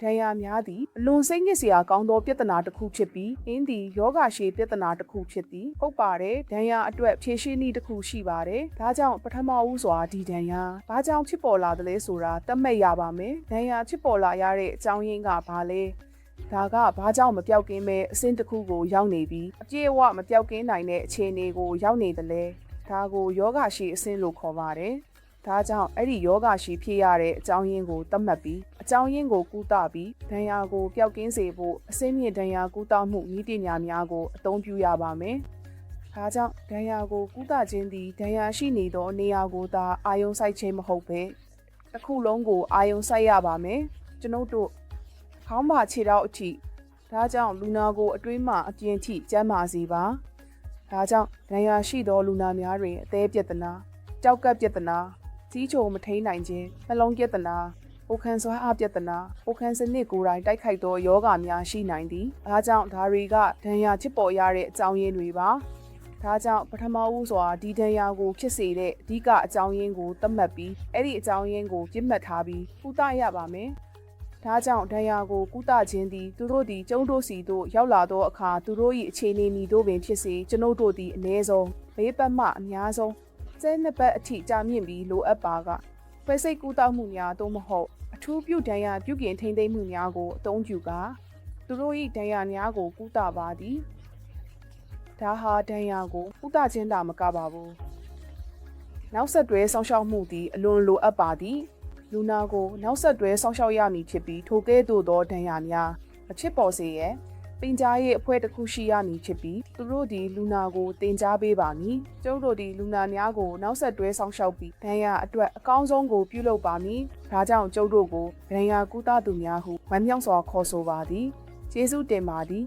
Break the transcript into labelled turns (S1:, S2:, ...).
S1: ဒဏ်ရာများသည်အလွန်စိတ်ညစ်စရာကောင်းသောပြဿနာတစ်ခုဖြစ်ပြီးအင်းသည်ယောဂရှည်ပြဿနာတစ်ခုဖြစ်သည်ဟုတ်ပါတယ်ဒဏ်ရာအတွက်ဖြည့်ရှင်းနည်းတစ်ခုရှိပါတယ်ဒါကြောင့်ပထမဦးစွာဒီဒဏ်ရာဘာကြောင့်ဖြစ်ပေါ်လာသလဲဆိုတာသတ်မှတ်ရပါမယ်ဒဏ်ရာဖြစ်ပေါ်လာရတဲ့အကြောင်းရင်းကဘာလဲဒါကဘာကြောင့်မပြောက်ကင်းမဲ့အဆင့်တစ်ခုကိုရောက်နေပြီးအပြည့်အဝမပြောက်ကင်းနိုင်တဲ့အခြေအနေကိုရောက်နေတယ်လဲဒါကိုယောဂရှိအဆင့်လို့ခေါ်ပါတယ် ဒါကြောင့်အဲ့ဒီယောဂရှိဖြစ်ရတဲ့အကြောင်းရင်းကိုသတ်မှတ်ပြီးအကြောင်းရင်းကိုကုသပြီးဒဏ်ရာကိုပျောက်ကင်းစေဖို့အစင်းမြင့်ဒဏ်ရာကုသမှုနည်းပညာများကိုအသုံးပြုရပါမယ်။ဒါကြောင့်ဒဏ်ရာကိုကုသခြင်းသည်ဒဏ်ရာရှိနေသောနေရာကိုသာအာယုံစိုက်ခြင်းမဟုတ်ပဲတစ်ခုလုံးကိုအာယုံစိုက်ရပါမယ်။ကျွန်ုပ်တို့ခေါင်းပါခြေထောက်အထိဒါကြောင့်လူနာကိုအတွင်းမှအပြင်ထိကျန်းမာစေပါ။ဒါကြောင့်ဒဏ်ရာရှိသောလူနာများတွင်အသေးပြဿနာကြောက်ကပ်ပြဿနာ ကြီးချိုမထိန်နိုင်ခြင်းနှလုံးပြဿနာပိုခန်းစွမ်းအားပြဿနာပိုခန်းစနစ်ကိုယ်တိုင်တိုက်ခိုက်သောယောဂများရှိနိုင်သည်။ဒါကြောင့်ဒါတွေကဒဏ်ရာချစ်ပေါ်ရတဲ့အကြောင်းရင်းတွေပါ။ဒါကြောင့်ပထမဦးစွာဒီဒဏ်ရာကိုဖြစ်စေတဲ့အဓိကအကြောင်းရင်းကိုသတ်မှတ်ပြီးအဲ့ဒီအကြောင်းရင်းကိုပြစ်မှတ်ထားပြီးကုသရပါမယ်။ဒါကြောင့်ဒဏ်ရာကိုကုသခြင်းသည်သူတို့သည်ကျုံတို့စီတို့ရောက်လာသောအခါသူတို့၏အခြေအနေမီတို့ပင်ဖြစ်စေကျွန်ုပ်တို့သည်အ ਨੇ ဆုံးဘေးပတ်မှအများဆုံး ကျဲနှစ်ပတ်အထိကြာမြင့်ပြီးလိုအပ်ပါကခွဲစိတ်ကူးတောက်မှုများသို့မဟုတ်အထူးပြုဒဏ်ရာပြုပြင်ထိန်းသိမ်းမှုများကိုအသုံးပြုကာသူတို့၏ဒဏ်ရာများကိုကုသပါသည်ဒါဟာဒဏ်ရာကိုကုသခြင်းသာမကပါဘူးနောက်ဆက်တွဲဆောင်းရှောက်မှုသည်အလွန်လိုအပ်ပါသည်လူနာကိုနောက်ဆက်တွဲဆောင်းရှောက်ရမည်ဖြစ်ပြီးထိုကဲ့သို့သောဒဏ်ရာများမဖြစ်ပေါ်စေရန် ပင်ကြားရဲ့အဖွဲ့တစ်ခုရှိရမည်ဖြစ်ပြီးသူတို့ဒီလူနာကိုတင် जा ပေးပါမည်ကျုပ်တို့ဒီလူနာများကိုနောက်ဆက်တွဲဆောင်ရှောက်ပြီးဒဏ်ရာအတွက်အကောင်းဆုံးကိုပြုလုပ်ပါမည်ဒါကြောင့်ကျုပ်တို့ကိုဒဏ်ရာကုသသူများဟုဝမ်းမြောက်စွာခေါ်ဆိုပါသည်ကျေးဇူးတင်ပါသည်